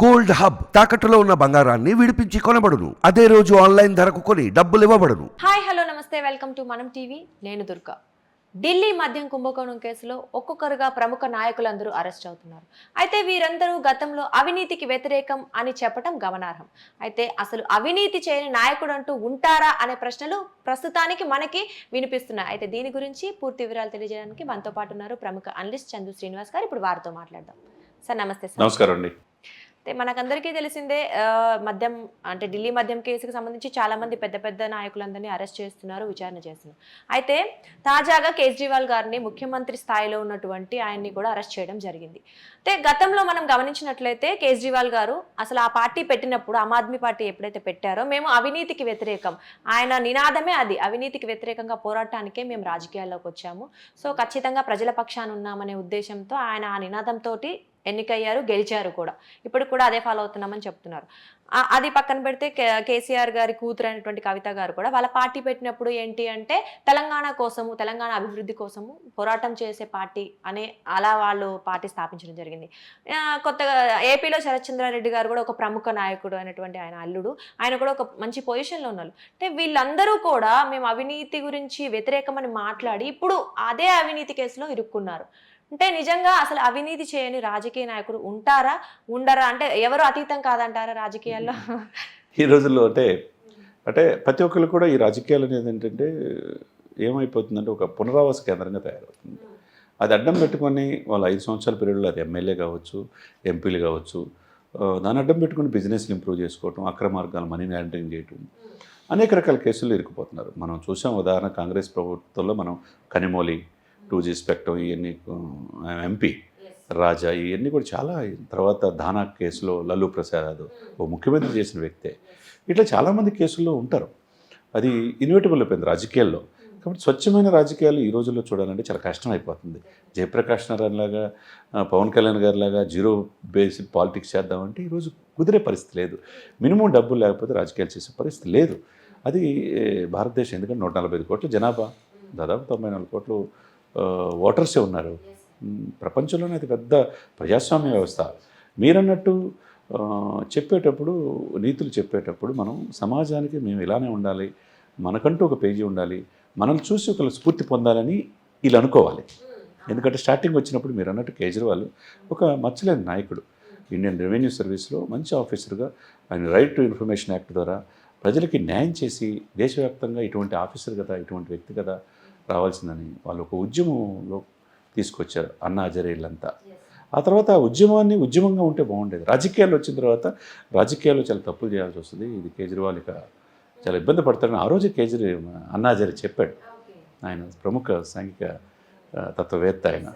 Gold hub తాకట్టులో ఉన్న బంగారాన్ని విడిపించి కొనబడును. అదే రోజు ఆన్లైన్ ధరకు కొని డబ్బులు ఇవ్వబడును. హాయ్ హలో నమస్తే. Welcome to Manam TV. నేను దుర్గా. ఢిల్లీ మద్యం కుంభకోణం కేసులో ఒక్కొక్కరుగా ప్రముఖ నాయకులందరూ అరెస్ట్ అవుతున్నారు. అయితే వీరందరూ గతంలో అవినీతికి వ్యతిరేకం అని చెప్పటం గమనార్హం. అయితే అసలు అవినీతి చేయని నాయకుడు అంటూ ఉంటారా అనే ప్రశ్నలు ప్రస్తుతానికి మనకి వినిపిస్తున్నాయి. అయితే దీని గురించి పూర్తి వివరాలు తెలియజేయడానికి మనతో పాటు ఉన్నారు ప్రముఖ అనలిస్ట్ చందు శ్రీనివాస్ గారు. ఇప్పుడు వారితో మాట్లాడదాం. సార్ నమస్తే సార్. నమస్కారం అండి. అయితే మనకందరికీ తెలిసిందే మద్యం అంటే ఢిల్లీ మద్యం కేసుకు సంబంధించి చాలామంది పెద్ద పెద్ద నాయకులందరినీ అరెస్ట్ చేస్తున్నారు విచారణ చేస్తున్నారు. అయితే తాజాగా కేజ్రీవాల్ గారిని ముఖ్యమంత్రి స్థాయిలో ఉన్నటువంటి ఆయన్ని కూడా అరెస్ట్ చేయడం జరిగింది. అయితే గతంలో మనం గమనించినట్లయితే కేజ్రీవాల్ గారు అసలు ఆ పార్టీ పెట్టినప్పుడు ఆమ్ ఆద్మీ పార్టీ ఎప్పుడైతే పెట్టారో మేము అవినీతికి వ్యతిరేకం. ఆయన నినాదమే అది. అవినీతికి వ్యతిరేకంగా పోరాటానికే మేము రాజకీయాల్లోకి వచ్చాము. సో ఖచ్చితంగా ప్రజల పక్షాన ఉన్నామనే ఉద్దేశంతో ఆయన ఆ నినాదంతో ఎన్నికయ్యారు గెలిచారు కూడా. ఇప్పుడు కూడా అదే ఫాలో అవుతున్నామని చెప్తున్నారు. అది పక్కన పెడితే కే- కేసీఆర్ గారి కూతురు అయినటువంటి కవిత గారు కూడా వాళ్ళ పార్టీ పెట్టినప్పుడు ఏంటి అంటే తెలంగాణ కోసము తెలంగాణ అభివృద్ధి కోసము పోరాటం చేసే పార్టీ అనే అలా వాళ్ళు పార్టీ స్థాపించడం జరిగింది. కొత్తగా ఏపీలో శరత్చంద్రారెడ్డి గారు కూడా ఒక ప్రముఖ నాయకుడు అయినటువంటి ఆయన అల్లుడు. ఆయన కూడా ఒక మంచి పొజిషన్లో ఉన్నారు. అంటే వీళ్ళందరూ కూడా మేము అవినీతి గురించి వ్యతిరేకమని మాట్లాడి ఇప్పుడు అదే అవినీతి కేసులో ఇరుక్కున్నారు. అంటే నిజంగా అసలు అవినీతి చేయని రాజకీయ నాయకుడు ఉంటారా? ఉండరా? అంటే ఎవరు అతీతం కాదంటారా రాజకీయాల్లో? ఈ రోజుల్లో అంటే అంటే ప్రతి ఒక్కరు కూడా ఈ రాజకీయాలు అనేది ఏంటంటే ఏమైపోతుందంటే ఒక పునరావాస కేంద్రంగా తయారవుతుంది. అది అడ్డం పెట్టుకొని వాళ్ళ ఐదు సంవత్సరాల పీరియడ్లో అది ఎమ్మెల్యే కావచ్చు ఎంపీలు కావచ్చు దాని దాన్ని అడ్డం పెట్టుకొని బిజినెస్లు ఇంప్రూవ్ చేసుకోవటం అక్రమ మార్గాలు మనీ లాండరింగ్ చేయటం అనేక రకాల కేసులు ఇరుక్కుపోతున్నారు. మనం చూసాం ఉదాహరణ కాంగ్రెస్ ప్రభుత్వంలో మనం కనిమోలి టూ జీ స్పెక్టం ఇవన్నీ ఎంపీ రాజా ఇవన్నీ కూడా చాలా తర్వాత ధానా కేసులో లల్లు ప్రసాద్ యాదవ్ ఓ ముఖ్యమంత్రి చేసిన వ్యక్తే. ఇట్లా చాలామంది కేసుల్లో ఉంటారు. అది ఇన్వెటబుల్ అయిపోయింది రాజకీయాల్లో. కాబట్టి స్వచ్ఛమైన రాజకీయాలు ఈ రోజుల్లో చూడాలంటే చాలా కష్టం అయిపోతుంది జయప్రకాష్ నారాయణ లాగా పవన్ కళ్యాణ్ గారి లాగా జీరో బేసిక్ పాలిటిక్స్ చేద్దామంటే ఈరోజు కుదిరే పరిస్థితి లేదు. మినిమం డబ్బులు లేకపోతే రాజకీయాలు చేసే పరిస్థితి లేదు. అది భారతదేశం ఎందుకంటే నూట నలభై ఐదు కోట్ల జనాభా. దాదాపు తొంభై నాలుగు కోట్లు ఓటర్సే ఉన్నారు. ప్రపంచంలోనే అతి పెద్ద ప్రజాస్వామ్య వ్యవస్థ. మీరన్నట్టు చెప్పేటప్పుడు నీతులు చెప్పేటప్పుడు మనం సమాజానికి మేము ఇలానే ఉండాలి. మనకంటూ ఒక పేజీ ఉండాలి. మనల్ని చూసి ఒక స్ఫూర్తి పొందాలని వీళ్ళు అనుకోవాలి. ఎందుకంటే స్టార్టింగ్ వచ్చినప్పుడు మీరు అన్నట్టు కేజ్రీవాల్ ఒక మచ్చలేని నాయకుడు. ఇండియన్ రెవెన్యూ సర్వీస్లో మంచి ఆఫీసర్గా ఆయన రైట్ టు ఇన్ఫర్మేషన్ యాక్ట్ ద్వారా ప్రజలకి న్యాయం చేసి దేశవ్యాప్తంగా ఇటువంటి ఆఫీసర్ కదా ఇటువంటి వ్యక్తి కదా రావాల్సిందని వాళ్ళు ఒక ఉద్యమంలో తీసుకొచ్చారు అన్నా హజారేలంతా ఆ తర్వాత ఆ ఉద్యమాన్ని ఉద్యమంగా ఉంటే బాగుండేది. రాజకీయాలు వచ్చిన తర్వాత రాజకీయాల్లో చాలా తప్పులు చేయాల్సి వస్తుంది. ఇది కేజ్రీవాల్ ఇక చాలా ఇబ్బంది పడతాడని ఆ రోజే కేజ్రీ అన్నా హజారే చెప్పాడు. ఆయన ప్రముఖ సాంఘిక తత్వవేత్త ఆయన.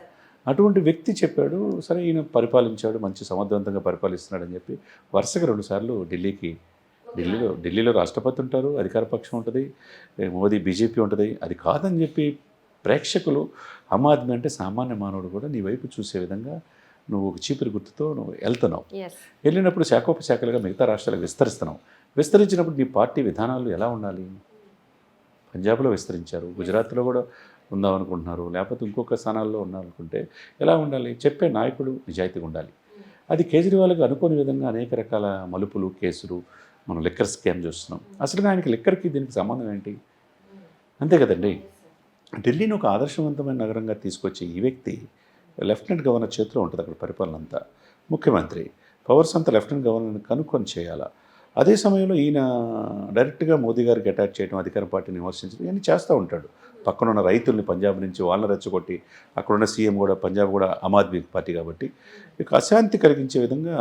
అటువంటి వ్యక్తి చెప్పాడు సరే ఈయన పరిపాలించాడు మంచి సమర్థవంతంగా పరిపాలిస్తున్నాడని చెప్పి వరుసగా రెండుసార్లు ఢిల్లీకి ఢిల్లీలో ఢిల్లీలో రాష్ట్రపతి ఉంటారు అధికార పక్షం ఉంటుంది మోదీ బీజేపీ ఉంటుంది. అది కాదని చెప్పి ప్రేక్షకులు ఆమ్ ఆద్మీ అంటే సామాన్య మానవుడు కూడా నీ వైపు చూసే విధంగా నువ్వు ఒక చీపురు గుర్తుతో నువ్వు వెళ్తున్నావు. వెళ్ళినప్పుడు శాఖోపశాఖలుగా మిగతా రాష్ట్రాలకు విస్తరిస్తున్నావు. విస్తరించినప్పుడు నీ పార్టీ విధానాలు ఎలా ఉండాలి? పంజాబ్లో విస్తరించారు గుజరాత్లో కూడా ఉందాం అనుకుంటున్నారు లేకపోతే ఇంకొక స్థానాల్లో ఉన్నారనుకుంటే ఎలా ఉండాలి? చెప్పే నాయకుడు నిజాయితీగా ఉండాలి. అది కేజ్రీవాల్కి అనుకోని విధంగా అనేక రకాల మలుపులు కేసులు మనం లిక్కర్ స్కామ్ చూస్తున్నాం. అసలు ఆయనకి లిక్కర్కి దీనికి సంబంధం ఏంటి? అంతే కదండి. ఢిల్లీని ఒక ఆదర్శవంతమైన నగరంగా తీసుకొచ్చే ఈ వ్యక్తి లెఫ్టినెంట్ గవర్నర్ చేతిలో ఉంటుంది అక్కడ పరిపాలన అంతా ముఖ్యమంత్రి పవర్స్ అంతా లెఫ్టినెంట్ గవర్నర్ని కనుక్కొని చేయాలా? అదే సమయంలో ఈయన డైరెక్ట్గా మోదీ గారికి అటాక్ చేయడం అధికార పార్టీని విమర్శించడం ఇవన్నీ చేస్తూ ఉంటాడు. పక్కన ఉన్న రైతుల్ని పంజాబ్ నుంచి వాళ్ళని రెచ్చగొట్టి అక్కడున్న సీఎం కూడా పంజాబ్ కూడా ఆమ్ ఆద్మీ పార్టీ కాబట్టి ఇక అశాంతి కలిగించే విధంగా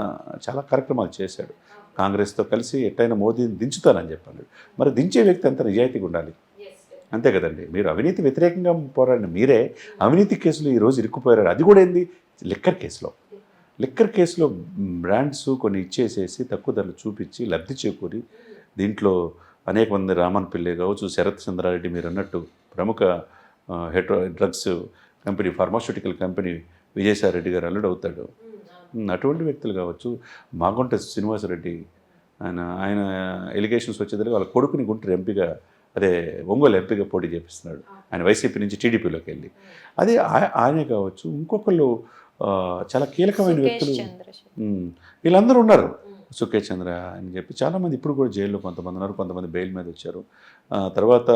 చాలా కార్యక్రమాలు చేశాడు. కాంగ్రెస్తో కలిసి ఎట్టయినా మోదీని దించుతానని చెప్పండి మరి దించే వ్యక్తి అంత నిజాయితీగా ఉండాలి. అంతే కదండి. మీరు అవినీతి వ్యతిరేకంగా పోరాడిన మీరే అవినీతి కేసులు ఈరోజు ఇరుక్కుపోయారు. అది కూడా ఏంది? లిక్కర్ కేసులో. లిక్కర్ కేసులో బ్రాండ్స్ కొన్ని ఇచ్చేసేసి తక్కువ ధరలు చూపించి లబ్ధి చేకూరి దీంట్లో అనేక మంది రామన్ పిల్లే కావచ్చు శరత్ చంద్రారెడ్డి మీరు అన్నట్టు ప్రముఖ Hetero drugs company pharmaceutical company Vijayasai Reddy గారు అల్లుడు అవుతాడు అటువంటి వ్యక్తులు కావచ్చు. మాగుంట శ్రీనివాసరెడ్డి ఆయన ఆయన ఎలిగేషన్స్ వచ్చేదానికి వాళ్ళ కొడుకుని గుంటూరు ఎంపీగా అదే ఒంగోలు ఎంపీగా పోటీ చేపిస్తున్నాడు. ఆయన వైసీపీ నుంచి టీడీపీలోకి వెళ్ళి. అదే ఆయనే కావచ్చు ఇంకొకళ్ళు చాలా కీలకమైన వ్యక్తులు. వీళ్ళందరూ ఉన్నారు. సుకేష్ చంద్ర అని చెప్పి చాలామంది ఇప్పుడు కూడా జైల్లో కొంతమంది ఉన్నారు కొంతమంది బెయిల్ మీద వచ్చారు. తర్వాత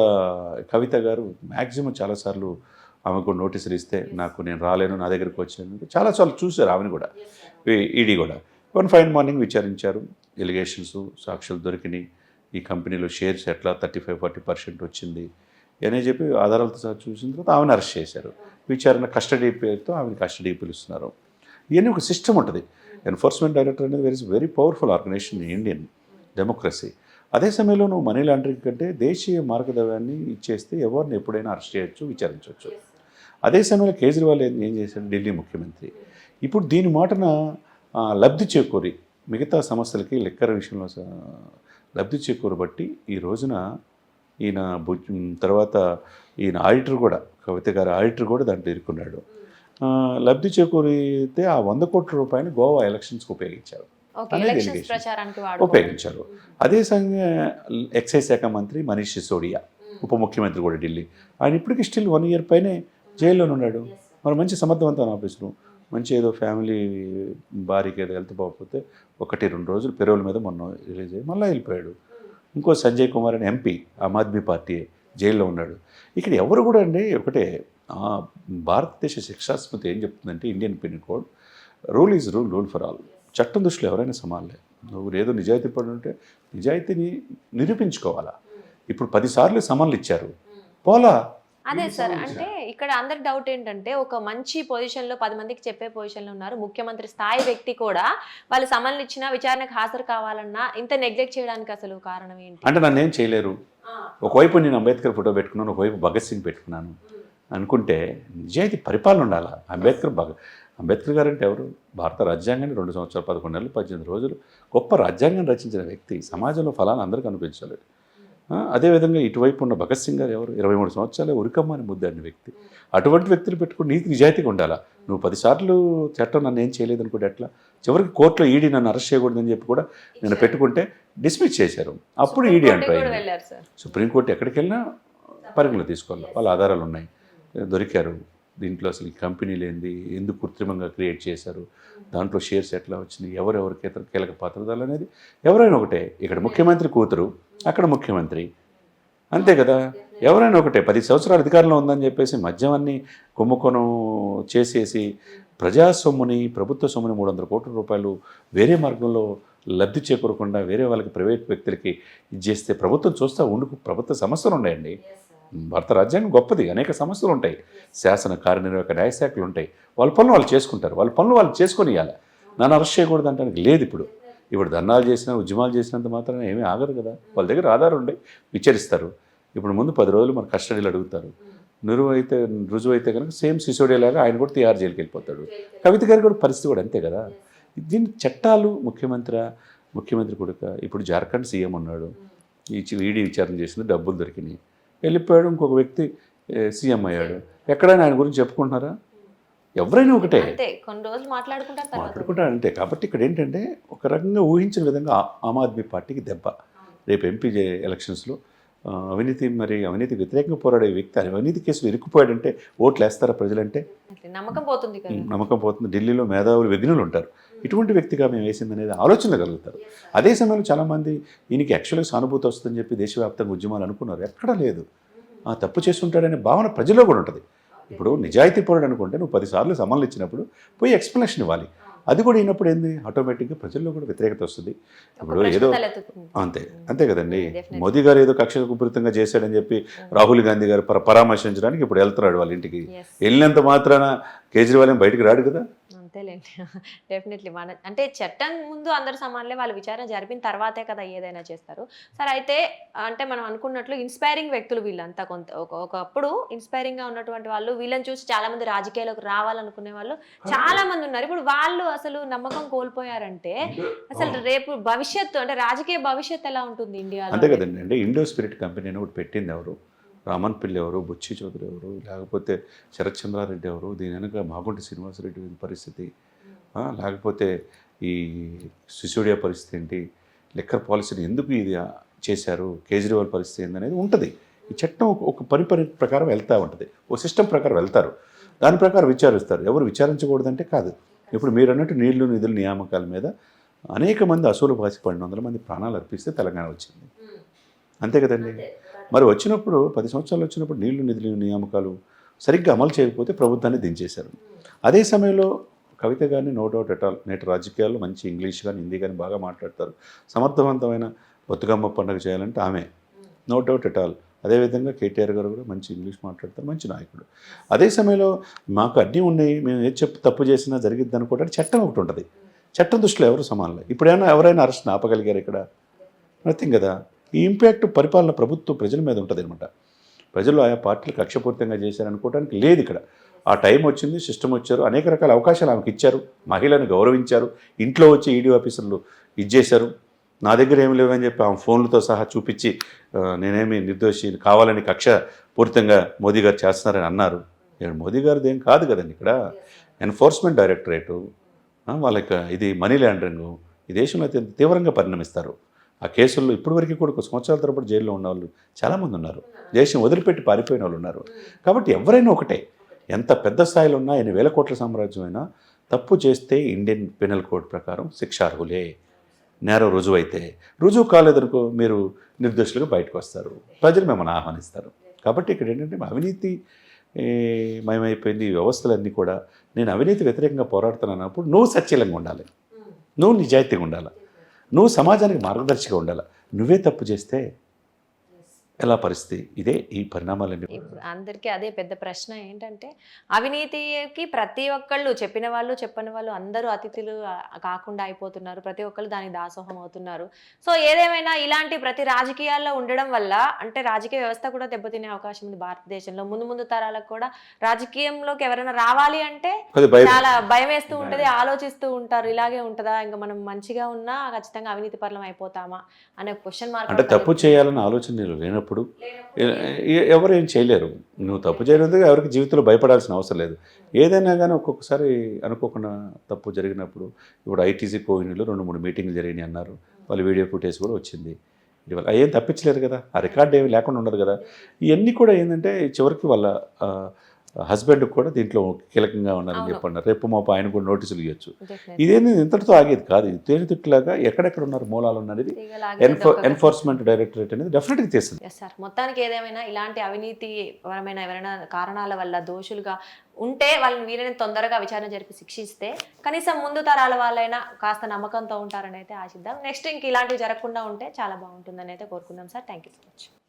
కవిత గారు మ్యాక్సిమం చాలాసార్లు ఆమెకు నోటీసులు ఇస్తే నాకు నేను రాలేను నా దగ్గరికి వచ్చాను చాలాసార్లు చూశారు ఆమెను కూడా. ఈడీ కూడా. వన్ ఫైన్ మార్నింగ్ విచారించారు. ఎలిగేషన్స్ సాక్షులు దొరికినాయి. ఈ కంపెనీలో షేర్స్ ఎట్లా? థర్టీ ఫైవ్ ఫార్టీ పర్సెంట్ వచ్చింది అని చెప్పి ఆధారాలతో సహా చూసిన తర్వాత ఆమెను అరెస్ట్ చేశారు. విచారణ కస్టడీ పేరుతో ఆమెను కస్టడీ పిలుస్తున్నారు. ఇవన్నీ ఒక సిస్టమ్ ఉంటుంది. ఎన్ఫోర్స్మెంట్ డైరెక్టర్ అనేది very very powerful organisation in Indian democracy అదే సమయంలో నువ్వు మనీ లాండరింగ్ కంటే దేశీయ మార్గదవ్యాన్ని ఇచ్చేస్తే ఎవరిని ఎప్పుడైనా అరెస్ట్ చేయొచ్చు విచారించవచ్చు అదే సమయంలో కేజ్రీవాల్ ఏం ఏం చేశాడు? ఢిల్లీ ముఖ్యమంత్రి. ఇప్పుడు దీని మాటన లబ్ధి చేకూరి మిగతా సమస్యలకి లెక్కర విషయంలో లబ్ధి చేకూరబట్టి ఈ రోజున ఈయన తర్వాత ఈయన ఆడిటర్ కూడా కవిత గారి ఆడిటర్ కూడా దాంట్లో ఇరుక్కున్నాడు. లబ్ధి చేకూరితే ఆ వంద కోట్ల రూపాయలు గోవా ఎలక్షన్స్కి ఉపయోగించారు. ఉపయోగించారు. అదే సంఘ ఎక్సైజ్ శాఖ మంత్రి మనీష్ సిసోడియా ఉప ముఖ్యమంత్రి కూడా ఢిల్లీ. ఆయన ఇప్పటికీ స్టిల్ వన్ ఇయర్ పైనే జైల్లోనే ఉన్నాడు. మరి మంచి సమర్థవంతమైన ఆఫీసులు మంచి ఏదో ఫ్యామిలీ భార్యకి ఏదో హెల్త్ పోకపోతే ఒకటి రెండు రోజులు పెరోల్ మీద మొన్న రిలీజ్ అయ్యి మళ్ళీ వెళ్ళిపోయాడు. ఇంకో సంజయ్ కుమార్ అని ఎంపీ ఆమ్ ఆద్మీ పార్టీ జైల్లో ఉన్నాడు. ఇక్కడ ఎవరు కూడా అండి ఒకటే భారతదేశ శిక్షాస్మృతి ఏం చెప్తుందంటే Indian penal code rule is rule rule for all. చట్టం దృష్టిలో ఎవరైనా సమానలే. నువ్వు ఏదో నిజాయితీ పడి ఉంటే నిజాయితీని నిరూపించుకోవాలా? ఇప్పుడు పదిసార్లు సమన్లు ఇచ్చారు. పోలా? అదే సార్ అంటే ఇక్కడ అందరి డౌట్ ఏంటంటే ఒక మంచి పొజిషన్లో పది మందికి చెప్పే పొజిషన్లో ఉన్నారు ముఖ్యమంత్రి స్థాయి వ్యక్తి కూడా వాళ్ళు సమన్లు ఇచ్చినా విచారణకు హాజరు కావాలన్నా ఇంత నెగ్లెక్ట్ చేయడానికి అసలు కారణం ఏంటి? అంటే నన్ను ఏం చేయలేరు. ఒకవైపు నేను అంబేద్కర్ ఫోటో పెట్టుకున్నాను ఒకవైపు భగత్ సింగ్ పెట్టుకున్నాను. అనుకుంటే నిజాయితీ పరిపాలన ఉండాలా? అంబేద్కర్ భగ అంబేద్కర్ గారు అంటే ఎవరు? భారత రాజ్యాంగాన్ని రెండు సంవత్సరాలు పదకొండు నెలలు పద్దెనిమిది రోజులు గొప్ప రాజ్యాంగం రచించిన వ్యక్తి సమాజంలో ఫలాన్ని అందరికీ అనిపించాలి ఆ, అదేవిధంగా ఇటువైపు ఉన్న భగత్ సింగ్ గారు ఎవరు? ఇరవై మూడు సంవత్సరాలే ఉరికమ్మని ముద్దాడిన వ్యక్తి. అటువంటి వ్యక్తులు పెట్టుకుని నీతి నిజాయితీగా ఉండాలా? నువ్వు పదిసార్లు చట్టం నన్ను ఏం చేయలేదు అనుకుంటే ఎట్లా? చివరికి కోర్టులో ఈడీ నన్ను అరెస్ట్ చేయకూడదని చెప్పి కూడా నేను పెట్టుకుంటే డిస్మిస్ చేశారు. అప్పుడు ఈడీ సార్ సుప్రీంకోర్టు ఎక్కడికి వెళ్ళినా పరిగణలో తీసుకోవాలి. వాళ్ళ ఆధారాలు ఉన్నాయి. దొరికారు. దీంట్లో అసలు ఈ కంపెనీలు ఏంది ఎందుకు కృత్రిమంగా క్రియేట్ చేశారు? దాంట్లో షేర్స్ ఎట్లా వచ్చినాయి? ఎవరెవరికి కీలక పాత్రదారులు అనేది ఎవరైనా ఒకటే. ఇక్కడ ముఖ్యమంత్రి కూతురు అక్కడ ముఖ్యమంత్రి. అంతే కదా? ఎవరైనా ఒకటే పది సంవత్సరాలు అధికారంలో ఉందని చెప్పేసి మద్యమాన్ని కుంభకోణం చేసేసి ప్రజా సొమ్ముని ప్రభుత్వ సొమ్ముని మూడు వందల కోట్ల రూపాయలు వేరే మార్గంలో లబ్ధి చేకూరకుండా వేరే వాళ్ళకి ప్రైవేట్ వ్యక్తులకి ఇది చేస్తే ప్రభుత్వం చూస్తే ఉండుకు ప్రభుత్వ సమస్యలు ఉన్నాయండి. భారత రాజ్యాంగం గొప్పది అనేక సమస్యలు ఉంటాయి. శాసన కార్యనిర్వాహక న్యాయశాఖలు ఉంటాయి. వాళ్ళ పనులు వాళ్ళు చేసుకుంటారు. వాళ్ళ పనులు వాళ్ళు చేసుకొని ఇవ్వాలి నన్ను అరెస్ట్ చేయకూడదు అంటానికి లేదు ఇప్పుడు. ఇప్పుడు ధర్నాలు చేసినా ఉద్యమాలు చేసినంత మాత్రాన ఏమీ ఆగరు కదా. వాళ్ళ దగ్గర ఆధారం ఉండే విచారిస్తారు. ఇప్పుడు ముందు పది రోజులు మన కస్టడీలు అడుగుతారు. నురువు అయితే రుజువు అయితే కనుక సేమ్ సిసోడియా లాగా ఆయన కూడా తిహార్ జైలుకి వెళ్ళిపోతాడు. కవిత గారి కూడా పరిస్థితి కూడా అంతే కదా. దీని చట్టాలు ముఖ్యమంత్రి ముఖ్యమంత్రి కొడుక ఇప్పుడు జార్ఖండ్ సీఎం ఉన్నాడు. ఈ ఈడీ విచారణ చేసింది డబ్బులు దొరికినాయి. వెళ్ళిపోయాడు ఇంకొక వ్యక్తి సీఎం అయ్యాడు. ఎక్కడైనా ఆయన గురించి చెప్పుకుంటున్నారా? ఎవరైనా ఒకటే. కొన్ని రోజులు మాట్లాడుకుంటారు అంతే. కాబట్టి ఇక్కడ ఏంటంటే ఒక రకంగా ఊహించిన విధంగా ఆమ్ ఆద్మీ పార్టీకి దెబ్బ. రేపు ఎంపీ ఎలక్షన్స్లో అవినీతి మరి అవినీతి వ్యతిరేకంగా పోరాడే వ్యక్తి అవినీతి కేసులు ఇరుక్కుపోయాడంటే ఓట్లు వేస్తారా ప్రజలంటే నమ్మకం పోతుంది నమ్మకం పోతుంది. ఢిల్లీలో మేధావులు విఘ్నులు ఉంటారు. ఇటువంటి వ్యక్తిగా మేము వేసింది అనేది ఆలోచన కలుగుతారు. అదే సమయంలో చాలామంది ఈయనకి యాక్చువల్గా సానుభూతి వస్తుందని చెప్పి దేశవ్యాప్తంగా ఉద్యమాలు అనుకున్నారు. ఎక్కడా లేదు. ఆ తప్పు చేస్తుంటాడనే భావన ప్రజల్లో కూడా ఉంటుంది. ఇప్పుడు నిజాయితీ పరుడు అనుకుంటే నువ్వు పదిసార్లు సమన్లు ఇచ్చినప్పుడు పోయి ఎక్స్ప్లెనేషన్ ఇవ్వాలి. అది కూడా అయినప్పుడు ఏంది? ఆటోమేటిక్గా ప్రజల్లో కూడా వ్యతిరేకత వస్తుంది. ఇప్పుడు ఏదో. అంతే అంతే కదండి. మోదీ గారు ఏదో కక్ష కుపరితంగా చేశాడని చెప్పి రాహుల్ గాంధీ గారు పర పరామర్శించడానికి ఇప్పుడు వెళ్తున్నాడు వాళ్ళ ఇంటికి. వెళ్ళినంత మాత్రాన కేజ్రీవాల్ ఏం బయటికి రాడు కదా? అంతేలేండి. డెఫినెట్లీ మన అంటే చట్టం ముందు అందరు సమానలే వాళ్ళు విచారణ జరిపిన తర్వాతే కదా ఏదైనా చేస్తారు. సరే అయితే అంటే మనం అనుకున్నట్లు ఇన్స్పైరింగ్ వ్యక్తులు వీళ్ళంతా కొంత ఒక ఒకప్పుడు ఇన్స్పైరింగ్గా ఉన్నటువంటి వాళ్ళు వీళ్ళని చూసి చాలా మంది రాజకీయాలకు రావాలనుకునే వాళ్ళు చాలా మంది ఉన్నారు. ఇప్పుడు వాళ్ళు అసలు నమ్మకం కోల్పోయారంటే అసలు రేపు భవిష్యత్తు అంటే రాజకీయ భవిష్యత్తు ఎలా ఉంటుంది ఇండియాలో? అంతే కదండి. అంటే ఇండో స్పిరిట్ కంపెనీ అని ఒకటి పెట్టింది ఎవరు? రామన్ పిల్లి ఎవరు బుచ్చి చౌదరి ఎవరు లేకపోతే శరత్ చంద్రారెడ్డి ఎవరు దీని వెనక మాగుంటి శ్రీనివాసరెడ్డి పరిస్థితి. లేకపోతే ఈ సిసోడియా పరిస్థితి ఏంటి? లెక్కర్ పాలసీని ఎందుకు ఇది చేశారు? కేజ్రీవాల్ పరిస్థితి ఏందనేది ఉంటుంది. ఈ చట్టం ఒక- పని ప్రకారం వెళ్తూ ఉంటుంది. ఓ సిస్టమ్ ప్రకారం వెళ్తారు. దాని ప్రకారం విచారిస్తారు. ఎవరు విచారించకూడదంటే కాదు. ఇప్పుడు మీరు అన్నట్టు నీళ్ళు నిధుల నియామకాల మీద అనేక మంది అసూలు బాసి పడిన వందల మంది ప్రాణాలు అర్పిస్తే తెలంగాణ వచ్చింది. అంతే కదండి? మరి వచ్చినప్పుడు పది సంవత్సరాలు వచ్చినప్పుడు నీళ్ళు నిధులు నియామకాలు సరిగ్గా అమలు చేయకపోతే ప్రభుత్వాన్ని దించేశారు. అదే సమయంలో కవిత కానీ నో డౌట్ ఎటాల్ నేటి రాజకీయాల్లో మంచి ఇంగ్లీష్ కానీ హిందీ కానీ బాగా మాట్లాడతారు. సమర్థవంతమైన బతుకమ్మ పండుగ చేయాలంటే ఆమె. నో డౌట్ ఎటాల్ అదేవిధంగా కేటీఆర్ గారు కూడా మంచి ఇంగ్లీష్ మాట్లాడతారు మంచి నాయకుడు. అదే సమయంలో మాకు అన్నీ ఉన్నాయి మేము ఏ చెప్పు తప్పు చేసినా జరిగిద్ది అనుకోవడానికి చట్టం ఒకటి ఉంటుంది. చట్టం దృష్టిలో ఎవరు సమానలే? ఇప్పుడైనా ఎవరైనా అరెస్ట్ ఆపగలిగారు ఇక్కడ? నథింగ్ కదా? ఈ ఇంపాక్ట్ పరిపాలన ప్రభుత్వం ప్రజల మీద ఉంటుంది అనమాట ప్రజలు ఆయా పార్టీలు కక్షపూరితంగా చేశారనుకోవడానికి లేదు ఇక్కడ. ఆ టైం వచ్చింది సిస్టమ్ వచ్చారు అనేక రకాల అవకాశాలు ఆమెకి ఇచ్చారు మహిళను గౌరవించారు ఇంట్లో వచ్చి ఈడీ ఆఫీసర్లు ఇచ్చేశారు. నా దగ్గర ఏమి లేవని చెప్పి ఆమె ఫోన్లతో సహా చూపించి నేనేమి నిర్దోషి కావాలని కక్ష పూరితంగా మోదీ గారు చేస్తున్నారని అన్నారు. మోదీ గారిది ఏం కాదు కదండి ఇక్కడ. ఎన్ఫోర్స్మెంట్ డైరెక్టరేటు వాళ్ళ వాళ్ళకి ఇది మనీ లాండరింగ్ ఈ దేశంలో అత్యంత తీవ్రంగా పరిణమిస్తారు. ఆ కేసుల్లో ఇప్పటివరకు కూడా ఒక సంవత్సరాల తరబడి జైల్లో ఉన్న వాళ్ళు చాలామంది ఉన్నారు. దేశం వదిలిపెట్టి పారిపోయిన వాళ్ళు ఉన్నారు. కాబట్టి ఎవరైనా ఒకటే ఎంత పెద్ద స్థాయిలో ఉన్నా ఎన్ని వేల కోట్ల సామ్రాజ్యం అయినా తప్పు చేస్తే ఇండియన్ పెనల్ కోడ్ ప్రకారం శిక్షార్హులే. నేరం రుజువు అయితే రుజువు కాలేదనుకో మీరు నిర్దోషులుగా బయటకు వస్తారు. ప్రజలు మిమ్మల్ని ఆహ్వానిస్తారు. కాబట్టి ఇక్కడ ఏంటంటే అవినీతి మయమైపోయింది ఈ వ్యవస్థలన్నీ కూడా నేను అవినీతి వ్యతిరేకంగా పోరాడుతున్నానప్పుడు నువ్వు సచ్చీలంగా ఉండాలి. నువ్వు నిజాయితీగా ఉండాలి. నువ్వు సమాజానికి మార్గదర్శిగా ఉండాలి? నువ్వే తప్పు చేస్తే ఎలా పరిస్థితి? ఇదే ఈ పరిణామాలన్నీ. అందరికీ అదే పెద్ద ప్రశ్న ఏంటంటే అవినీతికి ప్రతి ఒక్కళ్ళు చెప్పిన వాళ్ళు చెప్పని వాళ్ళు అందరూ అతిథులు కాకుండా అయిపోతున్నారు. ప్రతి ఒక్కళ్ళు దానికి దాసోహం అవుతున్నారు. సో ఏదేమైనా ఇలాంటి ప్రతి రాజకీయాల్లో ఉండడం వల్ల అంటే రాజకీయ వ్యవస్థ కూడా దెబ్బతినే అవకాశం ఉంది భారతదేశంలో. ముందు ముందు తరాలకు కూడా రాజకీయంలోకి ఎవరైనా రావాలి అంటే చాలా భయం వేస్తూ ఉంటది ఆలోచిస్తూ ఉంటారు. ఇలాగే ఉంటుందా? ఇంకా మనం మంచిగా ఉన్నా ఖచ్చితంగా అవినీతి పరులం అయిపోతామా? అనే క్వశ్చన్ మార్క్ అంటే తప్పు చేయాలన్న ఆలోచన లేనప్పుడు ఎవరు ఏం చేయలేరు. నువ్వు తప్పు చేయలేదు ఎవరికి జీవితంలో భయపడాల్సిన అవసరం లేదు. ఏదైనా కానీ ఒక్కొక్కసారి అనుకోకుండా తప్పు జరిగినప్పుడు ఇప్పుడు ఐటీసీ కోవిన్లో రెండు మూడు మీటింగ్లు జరిగినాయి అన్నారు. వాళ్ళ వీడియో ఫుటేజ్ కూడా వచ్చింది. ఇటీవల ఏం తప్పించలేరు కదా. ఆ రికార్డు ఏమి లేకుండా ఉండదు కదా. ఇవన్నీ కూడా ఏంటంటే చివరికి వాళ్ళ హస్బెండ్ కూడా దీంట్లో కీలకంగా ఉన్నారని. చెప్పన్నారు. రేపు మాపు ఆయన కూడా నోటీసులు ఇవ్వచ్చు. ఇదేంది? ఇంతటితో ఆగేది కాదు. ఇది తేలితిట్లాగా ఎక్కడెక్కడ ఉన్నారు మూలాలు ఉన్నది ఎన్ఫోర్స్మెంట్ డైరెక్టరేట్ అనేది డెఫినెట్గా ఎస్ సార్ మొత్తానికి ఏదేమైనా ఇలాంటి అవినీతి పరమైన ఎవరైనా కారణాల వల్ల దోషులుగా ఉంటే వాళ్ళని వీలైన తొందరగా విచారణ జరిపి శిక్షిస్తే కనీసం ముందు తరాల వాళ్ళైనా కాస్త నమ్మకంతో ఉంటారని అయితే ఆశిద్దాం. నెక్స్ట్ ఇంక ఇలాంటివి జరగకుండా ఉంటే చాలా బాగుంటుందని అయితే కోరుకుందాం sir thank you so much